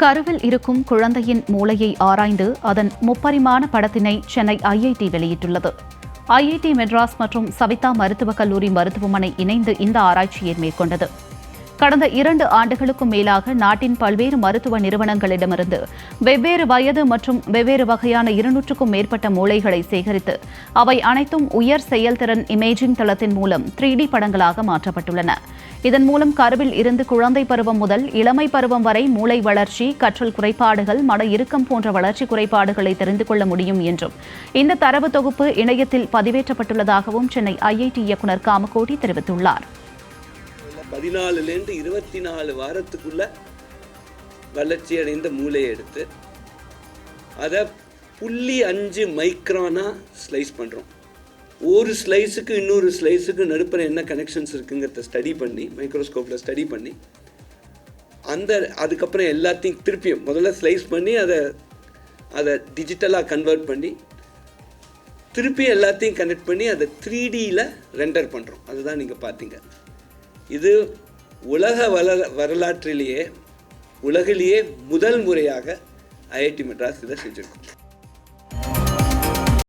கருவில் இருக்கும் குழந்தையின் மூளையை ஆராய்ந்து அதன் முப்பரிமாண படத்தினை சென்னை ஐஐடி வெளியிட்டுள்ளது. ஐஐடி மெட்ராஸ் மற்றும் சவிதா மருத்துவக் கல்லூரி மருத்துவமனை இணைந்து இந்த ஆராய்ச்சியை மேற்கொண்டது. கடந்த இரண்டு ஆண்டுகளுக்கும் மேலாக நாட்டின் பல்வேறு மருத்துவ நிறுவனங்களிடமிருந்து வெவ்வேறு வயது மற்றும் வெவ்வேறு வகையான இருநூற்றுக்கும் மேற்பட்ட மூளைகளை சேகரித்து அவை அனைத்தும் உயர் செயல்திறன் இமேஜிங் தளத்தின் மூலம் த்ரீ டி படங்களாக மாற்றப்பட்டுள்ளன. இதன் மூலம் கருவில் இருந்து குழந்தை பருவம் முதல் இளமை பருவம் வரை மூளை வளர்ச்சி கற்றல் குறைபாடுகள் மன இறுக்கம் போன்ற வளர்ச்சி குறைபாடுகளை தெரிந்து கொள்ள முடியும் என்றும். இந்த தரவு தொகுப்பு இணையத்தில் பதிவேற்றப்பட்டுள்ளதாகவும் சென்னை ஐஐடி இயக்குநர் காமகோடி தெரிவித்துள்ளார். பதினாலுலேருந்து இருபத்தி நாலு வாரத்துக்குள்ள வளர்ச்சி அடைந்த மூளையை எடுத்து அதை புள்ளி அஞ்சு மைக்ரானா ஸ்லைஸ் பண்ணுறோம் ஒரு ஸ்லைஸுக்கு இன்னொரு ஸ்லைஸுக்கு நடுப்புற என்ன கனெக்ஷன்ஸ் இருக்குங்கிறத ஸ்டடி பண்ணி மைக்ரோஸ்கோப்பில் ஸ்டடி பண்ணி அந்த அதுக்கப்புறம் எல்லாத்தையும் திருப்பியும் முதல்ல ஸ்லைஸ் பண்ணி அதை அதை டிஜிட்டலாக கன்வெர்ட் பண்ணி திருப்பி எல்லாத்தையும் கனெக்ட் பண்ணி அதை த்ரீ டியில் ரெண்டர் பண்ணுறோம் அதுதான் நீங்கள் பார்த்தீங்க. இது உலக வள வரலாற்றிலேயே உலகிலேயே முதல் முறையாக ஐஐடி மெட்ராஸ் இதை செஞ்சுருக்கோம்.